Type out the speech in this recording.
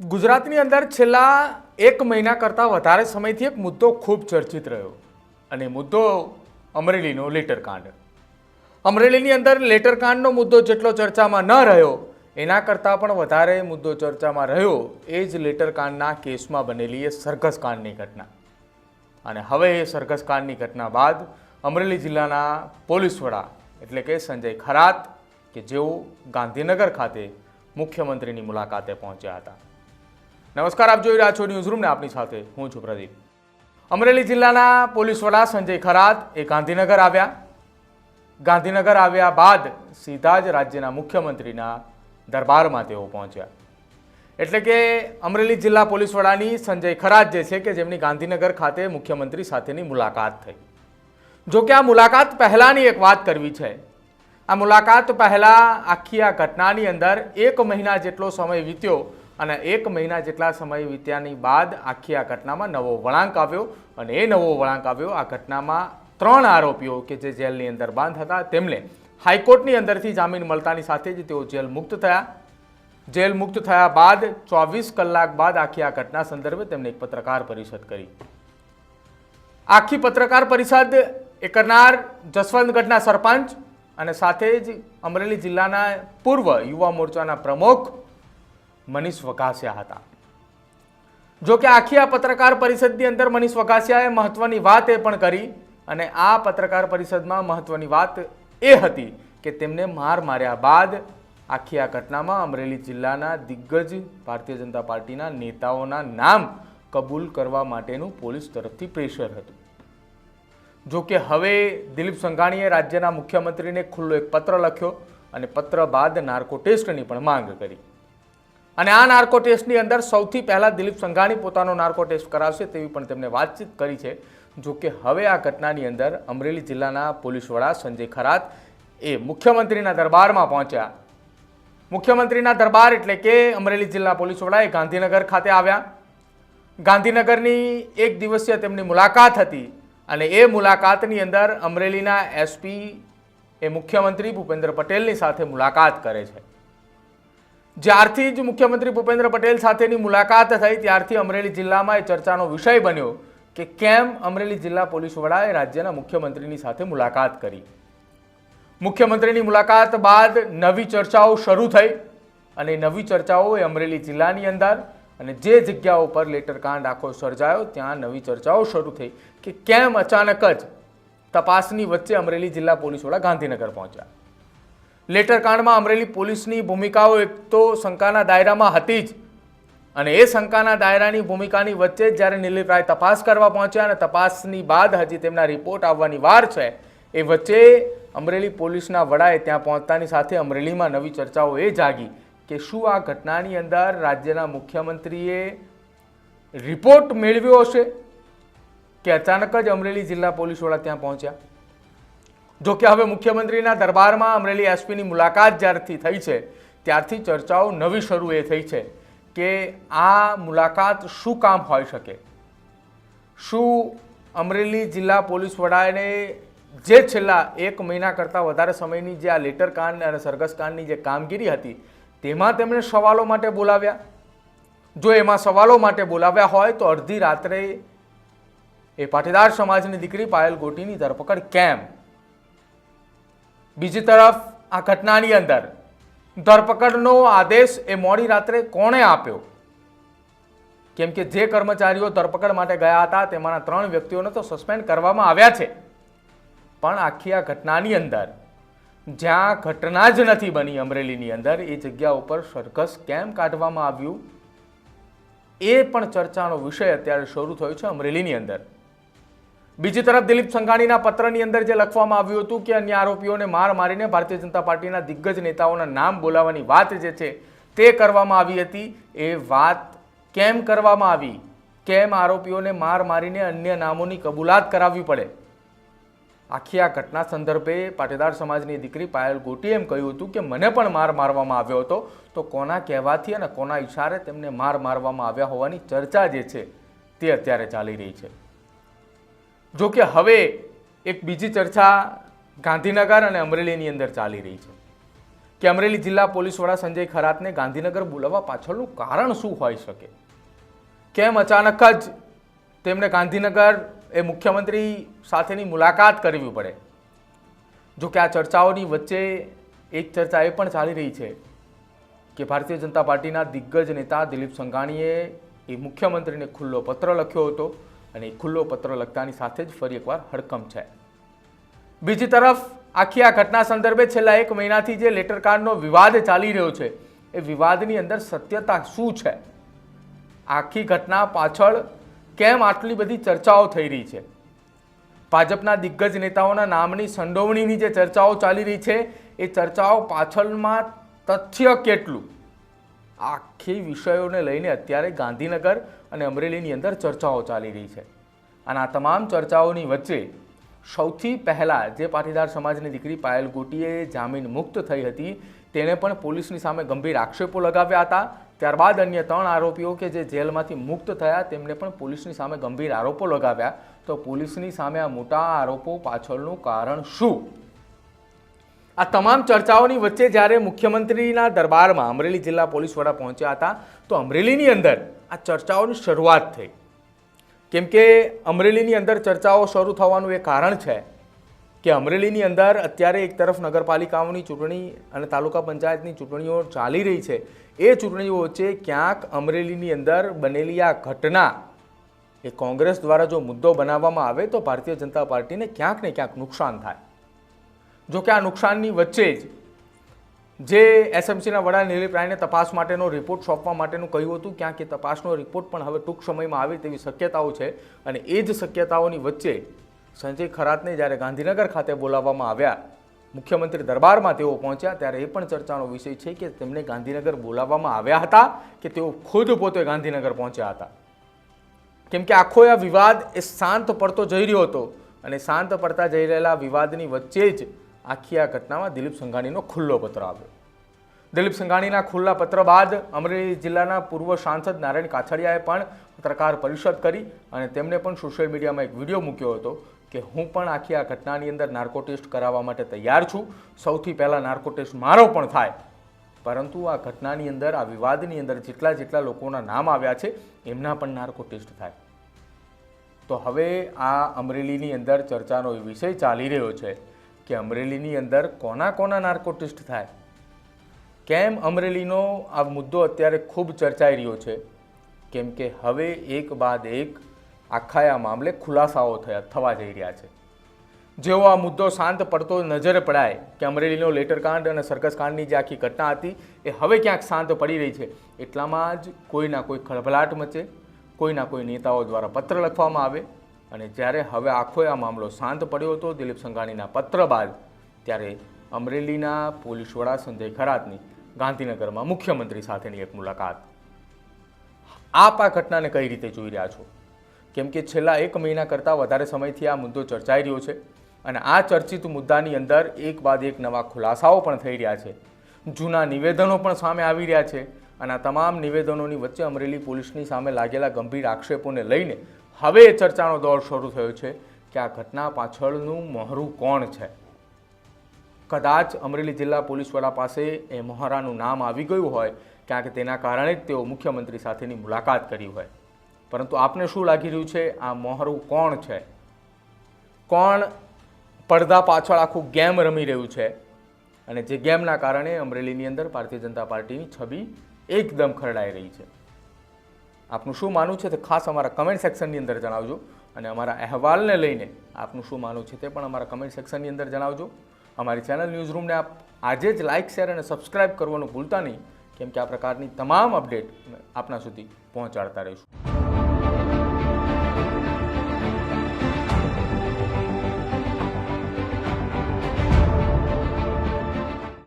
ગુજરાતની અંદર છેલ્લા એક મહિના કરતાં વધારે સમયથી એક મુદ્દો ખૂબ ચર્ચિત રહ્યો. અને મુદ્દો અમરેલીનો લેટરકાંડ અમરેલીની અંદર લેટરકાંડનો મુદ્દો જેટલો ચર્ચામાં ન રહ્યો, એના કરતાં પણ વધારે મુદ્દો ચર્ચામાં રહ્યો, એ જ લેટરકાંડના કેસમાં બનેલી એ સરઘસકાંડની ઘટના. અને હવે એ સરઘસકાંડની ઘટના બાદ અમરેલી જિલ્લાના પોલીસ વડા, એટલે કે સંજય ખરાત, કે જેઓ ગાંધીનગર ખાતે મુખ્યમંત્રીની મુલાકાતે પહોંચ્યા હતા. નમસ્કાર, આપ જોઈ રહ્યા છો ન્યૂઝરૂમને આપની સાથે હું છું પ્રદીપ. અમરેલી જિલ્લાના પોલીસ વડા સંજય ખરાત એ ગાંધીનગર આવ્યા. ગાંધીનગર આવ્યા બાદ સીધા જ રાજ્યના મુખ્યમંત્રીના દરબારમાં તેઓ પહોંચ્યા. એટલે કે અમરેલી જિલ્લા પોલીસ વડાની સંજય ખરાત જે છે કે જેમની ગાંધીનગર ખાતે મુખ્યમંત્રી સાથેની મુલાકાત થઈ. જો કે આ મુલાકાત પહેલાંની એક વાત કરવી છે. આ મુલાકાત પહેલાં આખી આ ઘટનાની અંદર એક મહિના જેટલો સમય વીત્યો અને એક મહિના જેટલા સમય વીત્યાની બાદ આખી આ ઘટનામાં નવો વળાંક આવ્યો અને એ નવો વળાંક આવ્યો, આ ઘટનામાં ત્રણ આરોપીઓ કે જે જેલની અંદર બાંધ હતા, તેમને હાઈકોર્ટની અંદરથી જામીન મળતાની સાથે જ તેઓ જેલ મુક્ત થયા. જેલ મુક્ત થયા બાદ ચોવીસ કલાક બાદ આખી આ ઘટના સંદર્ભે તેમણે એક પત્રકાર પરિષદ કરી. આખી પત્રકાર પરિષદ એ કરનાર જસવંતગઢના સરપંચ અને સાથે જ અમરેલી જિલ્લાના પૂર્વ યુવા મોરચાના પ્રમુખ મનીષ વકાસિયા હતા. જો કે આખી આ પત્રકાર પરિષદની અંદર મનીષ વકાસિયાએ મહત્વની વાત એ પણ કરી અને આ પત્રકાર પરિષદમાં મહત્વની વાત એ હતી કે તેમને માર માર્યા બાદ આખી આ ઘટનામાં અમરેલી જિલ્લાના દિગ્ગજ ભારતીય જનતા પાર્ટીના નેતાઓના નામ કબૂલ કરવા માટેનું પોલીસ તરફથી પ્રેશર હતું. જો કે હવે દિલીપ સંઘાણીએ રાજ્યના મુખ્યમંત્રીને ખુલ્લો એક પત્ર લખ્યો અને પત્ર બાદ નાર્કો ટેસ્ટની પણ માંગ કરી. અને આ નાર્કો ટેસ્ટની અંદર સૌથી પહેલાં દિલીપ સંઘાણી પોતાનો નાર્કો ટેસ્ટ કરાવશે તેવી પણ તેમણે વાતચીત કરી છે. જો કે હવે આ ઘટનાની અંદર અમરેલી જિલ્લાના પોલીસ વડા સંજય ખરાત એ મુખ્યમંત્રીના દરબારમાં પહોંચ્યા. મુખ્યમંત્રીના દરબાર એટલે કે અમરેલી જિલ્લા પોલીસ વડા એ ગાંધીનગર ખાતે આવ્યા. ગાંધીનગરની એક દિવસીય તેમની મુલાકાત હતી અને એ મુલાકાતની અંદર અમરેલીના એસપી એ મુખ્યમંત્રી ભૂપેન્દ્ર પટેલની સાથે મુલાકાત કરે છે. જ્યારથી જ મુખ્યમંત્રી ભૂપેન્દ્ર પટેલ સાથેની મુલાકાત થઈ, ત્યારથી અમરેલી જિલ્લામાં એ ચર્ચાનો વિષય બન્યો કે કેમ અમરેલી જિલ્લા પોલીસ વડાએ રાજ્યના મુખ્યમંત્રીની સાથે મુલાકાત કરી. મુખ્યમંત્રીની મુલાકાત બાદ નવી ચર્ચાઓ શરૂ થઈ અને નવી ચર્ચાઓ એ અમરેલી જિલ્લાની અંદર અને જે જગ્યાઓ પર લેટર કાંડ આખો સર્જાયો, ત્યાં નવી ચર્ચાઓ શરૂ થઈ કે કેમ અચાનક જ તપાસની વચ્ચે અમરેલી જિલ્લા પોલીસ વડા ગાંધીનગર પહોંચ્યા. લેટર કાંડમાં અમરેલી પોલીસની ભૂમિકાઓ એક તો શંકાના દાયરામાં હતી જ. અને એ શંકાના દાયરાની ભૂમિકાની વચ્ચે જ જ્યારે નિલીપરાય તપાસ કરવા પહોંચ્યા અને તપાસની બાદ હજી તેમના રિપોર્ટ આવવાની વાર છે, એ વચ્ચે અમરેલી પોલીસના વડાએ ત્યાં પહોંચતાની સાથે અમરેલીમાં નવી ચર્ચાઓ એ જાગી કે શું આ ઘટનાની અંદર રાજ્યના મુખ્યમંત્રીએ રિપોર્ટ મેળવ્યો હશે? કે અચાનક જ અમરેલી જિલ્લા પોલીસ વડા ત્યાં પહોંચ્યા? જો કે હવે મુખ્યમંત્રીના દરબારમાં અમરેલી એસપીની મુલાકાત જ્યારથી થઈ છે, ત્યારથી ચર્ચાઓ નવી શરૂ એ થઈ છે કે આ મુલાકાત શું કામ હોઈ શકે? શું અમરેલી જિલ્લા પોલીસ વડાને જે છેલ્લા એક મહિના કરતાં વધારે સમયની જે આ લેટર કાંડ અને સરઘસ કાંડની જે કામગીરી હતી, તેમાં તેમણે સવાલો માટે બોલાવ્યા? જો એમાં સવાલો માટે બોલાવ્યા હોય તો અડધી રાત્રે એ પાટીદાર સમાજની દીકરી પાયલ ગોટીની ધરપકડ કેમ? બીજી તરફ આ ઘટનાની અંદર ધરપકડનો આદેશ એ મોડી રાત્રે કોણે આપ્યો? કેમ કે જે કર્મચારીઓ ધરપકડ માટે ગયા હતા, તેમાંના ત્રણ વ્યક્તિઓને તો સસ્પેન્ડ કરવામાં આવ્યા છે. પણ આખી આ ઘટનાની અંદર, જ્યાં ઘટના જ નથી બની અમરેલીની અંદર, એ જગ્યા ઉપર સરઘસ કેમ કાઢવામાં આવ્યું? એ પણ ચર્ચાનો વિષય અત્યારે શરૂ થયો છે અમરેલીની અંદર. બીજી તરફ દિલીપ સંઘાણીના પત્રની અંદર જે લખવામાં આવ્યું હતું કે અન્ય આરોપીઓને માર મારીને ભારતીય જનતા પાર્ટીના દિગ્ગજ નેતાઓના નામ બોલાવવાની વાત જે છે તે કરવામાં આવી હતી. એ વાત કેમ કરવામાં આવી? કેમ આરોપીઓને માર મારીને અન્ય નામોની કબૂલાત કરાવવી પડે? આખી આ ઘટના સંદર્ભે પાટીદાર સમાજની દીકરી પાયલ ગોટીએ એમ કહ્યું હતું કે મને પણ માર મારવામાં આવ્યો હતો. તો કોના કહેવાથી અને કોના ઈશારે તેમને માર મારવામાં આવ્યા હોવાની ચર્ચા જે છે તે અત્યારે ચાલી રહી છે. જો કે હવે એક બીજી ચર્ચા ગાંધીનગર અને અમરેલીની અંદર ચાલી રહી છે કે અમરેલી જિલ્લા પોલીસ વડા સંજય ખરાતને ગાંધીનગર બોલાવવા પાછળનું કારણ શું હોઈ શકે? કેમ અચાનક જ તેમને ગાંધીનગર એ મુખ્યમંત્રી સાથેની મુલાકાત કરવી પડે? જો કે આ ચર્ચાઓની વચ્ચે એક ચર્ચા એ પણ ચાલી રહી છે કે ભારતીય જનતા પાર્ટીના દિગ્ગજ નેતા દિલીપ સંઘાણીએ એ મુખ્યમંત્રીને ખુલ્લો પત્ર લખ્યો હતો. અને ખુલ્લો પત્ર લખતાની સાથે જ ફરી એકવાર હડકંપ છે. બીજી તરફ, આખી આ ઘટના સંદર્ભે છેલ્લા એક મહિનાથી જે લેટર કાર્ડનો વિવાદ ચાલી રહ્યો છે, એ વિવાદની અંદર સત્યતા શું છે? આખી ઘટના પાછળ કેમ આટલી બધી ચર્ચાઓ થઈ રહી છે? ભાજપના દિગ્ગજ નેતાઓના નામની સંડોવણીની જે ચર્ચાઓ ચાલી રહી છે, એ ચર્ચાઓ પાછળમાં તથ્ય કેટલું? આખી વિષયોને લઈને અત્યારે ગાંધીનગર અને અમરેલીની અંદર ચર્ચાઓ ચાલી રહી છે. અને આ તમામ ચર્ચાઓની વચ્ચે સૌથી પહેલાં જે પાટીદાર સમાજની દીકરી પાયલ ગોટીએ જામીન મુક્ત થઈ હતી, તેણે પણ પોલીસની સામે ગંભીર આક્ષેપો લગાવ્યા હતા. ત્યારબાદ અન્ય ત્રણ આરોપીઓ કે જે જેલમાંથી મુક્ત થયા તેમણે પણ પોલીસની સામે ગંભીર આરોપો લગાવ્યા. તો પોલીસની સામે આ મોટા આરોપો પાછળનું કારણ શું? આ તમામ ચર્ચાઓની વચ્ચે જ્યારે મુખ્યમંત્રીના દરબારમાં અમરેલી જિલ્લા પોલીસ વડા પહોંચ્યા હતા, તો અમરેલીની અંદર આ ચર્ચાઓની શરૂઆત થઈ. કેમ કે અમરેલીની અંદર ચર્ચાઓ શરૂ થવાનું એ કારણ છે કે અમરેલીની અંદર અત્યારે એક તરફ નગરપાલિકાઓની ચૂંટણી અને તાલુકા પંચાયતની ચૂંટણીઓ ચાલી રહી છે. એ ચૂંટણીઓ વચ્ચે ક્યાંક અમરેલીની અંદર બનેલી આ ઘટના એ કોંગ્રેસ દ્વારા જો મુદ્દો બનાવવામાં આવે તો ભારતીય જનતા પાર્ટીને ક્યાંક ને ક્યાંક નુકસાન થાય. જો કે આ નુકસાનની વચ્ચે જ જે એસએમસીના વડા નિલીપ રાયને તપાસ માટેનો રિપોર્ટ સોંપવા માટેનું કહ્યું હતું, ક્યાંક એ તપાસનો રિપોર્ટ પણ હવે ટૂંક સમયમાં આવે તેવી શક્યતાઓ છે અને એ જ શક્યતાઓની વચ્ચે સંજય ખરાતને જ્યારે ગાંધીનગર ખાતે બોલાવવામાં આવ્યા, મુખ્યમંત્રી દરબારમાં તેઓ પહોંચ્યા, ત્યારે એ પણ ચર્ચાનો વિષય છે કે તેમને ગાંધીનગર બોલાવવામાં આવ્યા હતા કે તેઓ ખુદ પોતે ગાંધીનગર પહોંચ્યા હતા. કેમ કે આખો આ વિવાદ એ શાંત પડતો જઈ રહ્યો હતો અને શાંત પડતા જઈ રહેલા વિવાદની વચ્ચે જ આખી આ ઘટનામાં દિલીપ સંઘાણીનો ખુલ્લો પત્ર આવ્યો. દિલીપ સંઘાણીના ખુલ્લા પત્ર બાદ અમરેલી જિલ્લાના પૂર્વ સાંસદ નારાયણ કાછડિયાએ પણ પત્રકાર પરિષદ કરી અને તેમણે પણ સોશિયલ મીડિયામાં એક વીડિયો મૂક્યો હતો કે હું પણ આખી આ ઘટનાની અંદર નાર્કો ટેસ્ટ કરાવવા માટે તૈયાર છું. સૌથી પહેલાં નાર્કો ટેસ્ટ મારો પણ થાય. પરંતુ આ ઘટનાની અંદર, આ વિવાદની અંદર જેટલા જેટલા લોકોના નામ આવ્યા છે, એમના પણ નાર્કો ટેસ્ટ થાય. તો હવે આ અમરેલીની અંદર ચર્ચાનો વિષય ચાલી રહ્યો છે. કે અમરેલીની અંદર કોના કોના નાર્કો ટેસ્ટ થાય? કેમ અમરેલીનો આ મુદ્દો અત્યારે ખૂબ ચર્ચાઈ રહ્યો છે? કેમ કે હવે એક બાદ એક આખા આ મામલે ખુલાસાઓ થયા, થવા જઈ રહ્યા છે. જેવો આ મુદ્દો શાંત પડતો નજરે પડાય કે અમરેલીનો લેટર કાંડ અને સર્કસ કાંડની જે આખી ઘટના હતી, એ હવે ક્યાંક શાંત પડી રહી છે. એટલામાં જ કોઈના કોઈ ખળભળાટ મચે કોઈના કોઈ નેતાઓ દ્વારા પત્ર લખવામાં આવે અને જ્યારે હવે આખો આ મામલો શાંત પડ્યો હતો દિલીપ સંઘાણીના પત્ર બાદ, ત્યારે અમરેલીના પોલીસ વડા સંજય ખરાતની ગાંધીનગરમાં મુખ્યમંત્રી સાથેની એક મુલાકાત. આપ આ ઘટનાને કઈ રીતે જોઈ રહ્યા છો? કેમ કે છેલ્લા એક મહિના કરતાં વધારે સમયથી આ મુદ્દો ચર્ચાઈ રહ્યો છે અને આ ચર્ચિત મુદ્દાની અંદર એક બાદ એક નવા ખુલાસાઓ પણ થઈ રહ્યા છે. જૂના નિવેદનો પણ સામે આવી રહ્યા છે અને આ તમામ નિવેદનોની વચ્ચે અમરેલી પોલીસની સામે લાગેલા ગંભીર આક્ષેપોને લઈને હવે ચર્ચાનો દોર શરૂ થયો છે કે આ ઘટના પાછળનું મોહરું કોણ છે? કદાચ અમરેલી જિલ્લા પોલીસ વડા પાસે એ મોહરાનું નામ આવી ગયું હોય, ક્યાંક તેના કારણે જ તેઓ મુખ્યમંત્રી સાથેની મુલાકાત કરી હોય. પરંતુ આપને શું લાગી રહ્યું છે? આ મોહરું કોણ છે? કોણ પડદા પાછળ આખું ગેમ રમી રહ્યું છે? અને જે ગેમના કારણે અમરેલીની અંદર ભારતીય જનતા પાર્ટીની છબી એકદમ ખરડાઈ રહી છે. આપનું શું માનવું છે તે ખાસ અમારા કમેન્ટ સેક્શનની અંદર જણાવજો. અને અમારા અહેવાલને લઈને આપનું શું માનવું છે તે પણ અમારા કમેન્ટ સેક્શનની અંદર જણાવજો. અમારી ચેનલ ન્યૂઝ રૂમને આપ આજે જ લાઇક શેર અને સબસ્ક્રાઇબ કરવાનું ભૂલતા નહીં, કેમ કે આ પ્રકારની તમામ અપડેટ આપના સુધી પહોંચાડતા રહીશું.